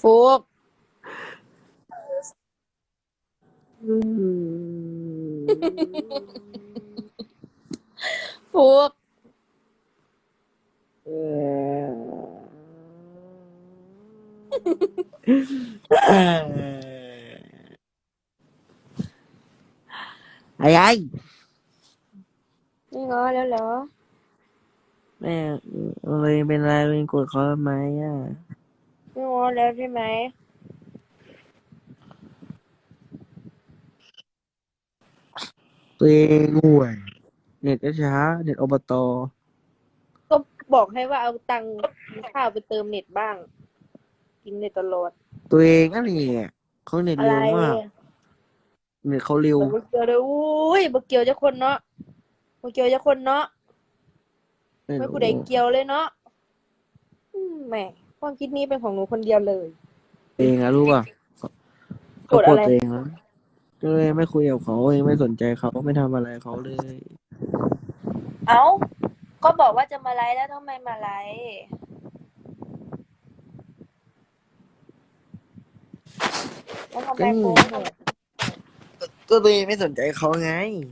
ฟุกอืมฟุกเออไอ้ไอ้ไม่ง้อแล้วเหรอ แม่เลยเป็นไรเป็นกดเขาทำไมอะไม่ง้ อแล้วใช่ไหม ตัวเองห่วย เน็ตก็ช้า เน็ตอบต ก็บอกให้ว่าเอาตังค์กินข้าวไปเติมเน็ตบ้าง กินเน็ตตลอดตัวเองอันนี้เขาเน็ตอะไรเร็วมาก เน็ตเขาเร็วเบกเกียวเลยอุ้ยเบกเกียวจะคนเนาะเบกเกียวจะคนเนาะไม่ผู้ใดเกี่ยวเลยเนาะอืมแหม ความคิดนี้เป็นของหนูคนเดียวเลยตัวเองอะรู้ป่ะโกรธอะไรเขาตัวเองแล้วก็เลยไม่คุยกับเขาเองไม่สนใจเขาไม่ทำอะไรเขาเลย เอ้า ก็บอกว่าจะมาไลฟ์แล้วทำไมมาไลฟ์แล้วทำไมโกหกก็ตัวเองไม่สนใจเขาไง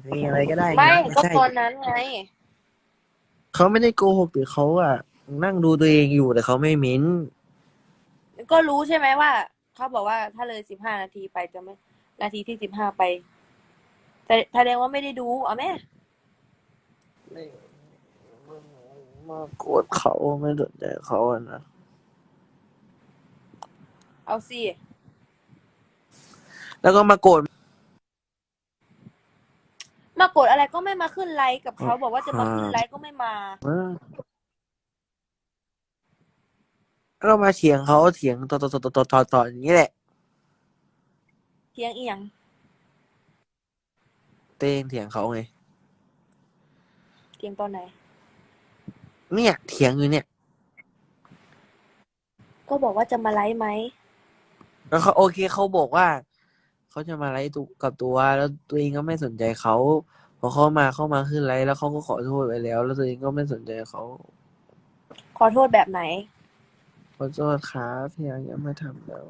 มีอะไรก็ได้งไม่ไม่ก็ใช่ตอนนั้นไง เขาไม่ได้โกหกหรือเขาอะ นั่งดูตัวเองอยู่แต่เขาไม่มิ้นก็รู้ใช่ไหมว่า เขาบอกว่าถ้าเลยสิบห้านาทีไปจะไม่ นาทีที่สิบห้าไป แต่แสดงว่าไม่ได้ดูเอาแม่มาโกรธเขาไม่สนใจเขาอะนะ เอาสิ แล้วก็มาโกรธมากดอะไรก็ไม่มาขึ้นไลฟ์กับเขาบอกว่าจะมาขึ้นไลฟ์ก็ไม่มา ก็มาเถียงเขาเถียงต่อต่อต่อต่อต่อต่ออย่างนี้แหละ เทียงเอียงเต้งเถียงเขาไง เทียงตอนไหน เนี่ย เถียงอยู่เนี่ย ก็บอกว่าจะมาไลฟ์ไหมแล้วเขาโอเคเขาบอกว่า เขาจะมาไลฟ์ตุกับตัวแล้วตัวเองก็ไม่สนใจเขาพอเขามาเข้ามาขึ้นไลฟ์แล้วเขาก็ขอโทษไปแล้ว แล้วตัวเองก็ไม่สนใจเขาขอโทษแบบไหน ขอโทษครับที่ยังไม่ทำแล้ว